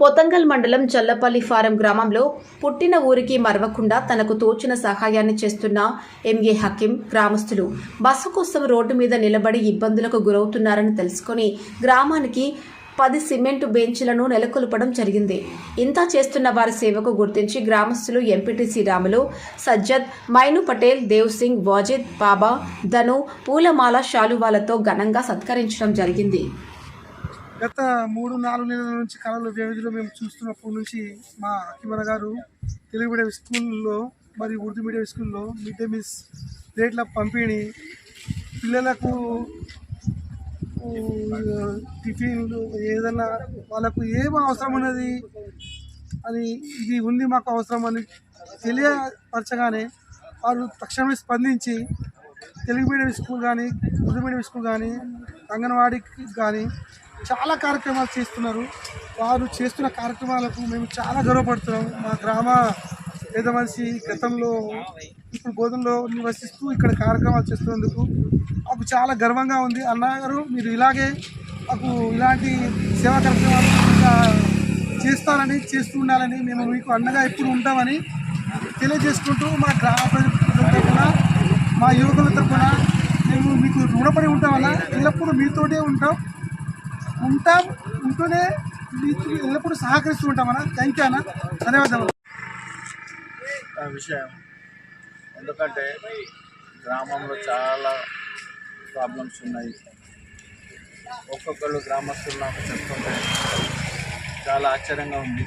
పొతంగల్ మండలం చల్లపల్లి ఫారం గ్రామంలో పుట్టిన ఊరికి మరవకుండా తనకు తోచిన సహాయాన్ని చేస్తున్న ఎంఏ హకీం గ్రామస్తులు బస్సు కోసం రోడ్డు మీద నిలబడి ఇబ్బందులకు గురవుతున్నారని తెలుసుకొని గ్రామానికి పది సిమెంటు బెంచ్లను నెలకొల్పడం జరిగింది. ఇంత చేస్తున్న వారి సేవకు గుర్తించి గ్రామస్తులు ఎంపీటీసీ రాములు సజ్జద్ మైను పటేల్ దేవ్ సింగ్ వాజిద్ బాబా ధను పూలమాల శాలువాలతో ఘనంగా సత్కరించడం జరిగింది. గత మూడు నాలుగు నెలల నుంచి కళల వ్యవధిలో మేము చూస్తున్నప్పటి నుంచి మా అఖిమర గారు తెలుగు మీడియం స్కూల్లో మరి ఉర్దూ మీడియం స్కూల్లో మిడ్ డే మీల్స్ ప్లేట్ల పంపిణీ పిల్లలకు టిఫిన్లు ఏదైనా వాళ్ళకు ఏం అవసరం ఉన్నది అని ఇది ఉంది మాకు అవసరం అని తెలియపరచగానే వారు తక్షణమే స్పందించి తెలుగు మీడియం స్కూల్ కానీ ఉర్దూ మీడియం స్కూల్ కానీ అంగన్వాడీకి కానీ చాలా కార్యక్రమాలు చేస్తున్నారు. వారు చేస్తున్న కార్యక్రమాలకు మేము చాలా గర్వపడుతున్నాం. మా గ్రామ పేద మనిషి గతంలో ఇప్పుడు బోధనలో నివసిస్తూ ఇక్కడ కార్యక్రమాలు చేస్తున్నందుకు మాకు చాలా గర్వంగా ఉంది. అన్నగారు మీరు ఇలాగే మాకు ఇలాంటి సేవా కార్యక్రమాలు చేస్తారని చేస్తూ ఉండాలని మేము మీకు అండగా ఎప్పుడు ఉంటామని తెలియజేసుకుంటూ మా గ్రామ ప్రజల మా యువకుల తరఫున మేము మీకు రుణపడి ఉంటామన్నా ఎల్లప్పుడూ మీతోటే ఉంటాం. ఉంటాం ఉంటూనే మీకు ఎల్లప్పుడూ సహకరిస్తూ ఉంటామన్నా థ్యాంక్ యూ అన్న. ధన్యవాదాలు. ఆ విషయం. ఎందుకంటే గ్రామంలో చాలా ప్రాబ్లమ్స్ ఉన్నాయి. ఒక్కొక్కళ్ళు గ్రామస్తులు నాకు చెప్తుంటే చాలా ఆశ్చర్యంగా ఉంది.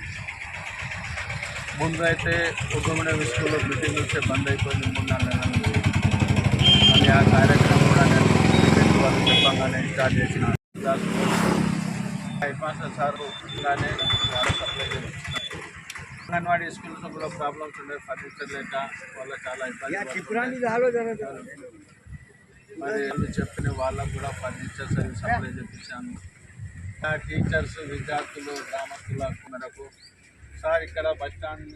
ముందు అయితే ఉద్యమన స్కూల్లో మీటింగ్ వచ్చే బంద్ అయిపోయింది మూడు నాలుగు నెలల ఆ కార్యక్రమం కూడా నేను మీటింగ్ వాళ్ళు చెప్పగానే స్టార్ట్ చేసిన. హెడ్మాస్టర్ సార్ ఇలానే వాళ్ళ సప్లై చేస్తున్నారు. అంగన్వాడీ స్కూల్స్ కూడా ప్రాబ్లమ్స్ ఉండే ఫర్నిచర్ లేక వాళ్ళ చాలా ఇబ్బంది మరి చెప్పిన వాళ్ళకు కూడా ఫర్నిచర్స్ అవి సప్లై చేపించాను టీచర్స్ విద్యార్థులు గ్రామస్తుల మేరకు సార్ ఇక్కడ బస్ స్టాండ్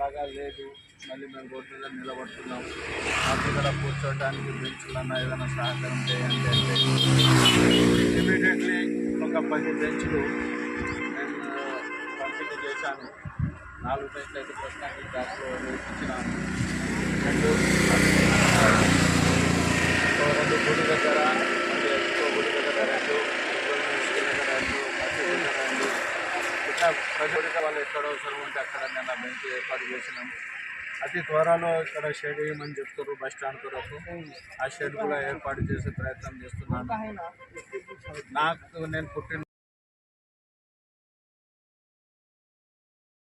లాగా లేదు. మళ్ళీ మేము రోడ్డు మీద నిలబడుతున్నాం. మాకు ఇక్కడ కూర్చోవడానికి బెంచ్లన్నా ఏదైనా సహకారం చేయండి అంటే ఇమీడియట్లీ ఒక పది బెంచ్లు నేను పంపిణీ చేశాను. నాలుగు బెంచ్లు అయితే ప్రస్తుతానికి దాంట్లో వేయించినాను రెండు ప్రజలకు వాళ్ళు ఎక్కడ అవసరం ఉంటే అక్కడ నేను బెంచ్ ఏర్పాటు చేసినాము అతి త్వరలో ఇక్కడ షెడ్ వేయమని చెప్తారు బస్ స్టాండ్ కొరకు. ఆ షెడ్ కూడా ఏర్పాటు చేసే ప్రయత్నం చేస్తున్నాను. నాకు నేను పుట్టిన